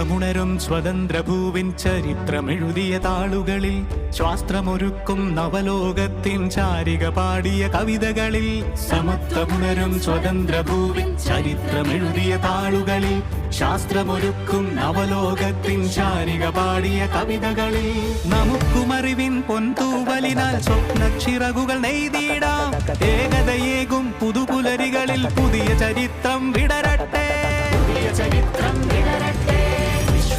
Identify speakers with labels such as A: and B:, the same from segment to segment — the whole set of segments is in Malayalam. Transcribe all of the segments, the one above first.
A: സമത്തമുണരും സ്വതന്ത്ര ഭൂവിൻ ചരിത്രമെഴുതിയ താളുകളിൽ ശാസ്ത്രമൊരുക്കും നവലോകത്തിൻ ചാരിക പാടിയ കവിതകളിൽ സമത്വമുണരും സ്വതന്ത്ര ഭൂവിൻ ചരിത്രമെഴുതിയ താളുകളിൽ ശാസ്ത്രമൊരുക്കും നവലോകത്തിൻ ചാരിക പാടിയ കവിതകളിൽ നമുക്കുമറിവിൻ പൊന്തൂവലിനാൽ സ്വപ്നച്ചിറകുകൾ നെയ്തിടാം. ഏകതയേകും പുതുപുലരികളിൽ പുതിയ ചരിത്രം വിടരട്ടെ. ചരിത്രം വിടരട്ടെ.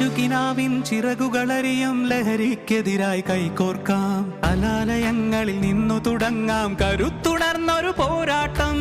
A: കൊച്ചുകിനാവിൻ ചിറകുകളറിയും ലഹരിക്കെതിരായി കൈകോർക്കാം. അലാലയങ്ങളിൽ നിന്നു തുടങ്ങാം കരുത്തുണർന്നൊരു പോരാട്ടം.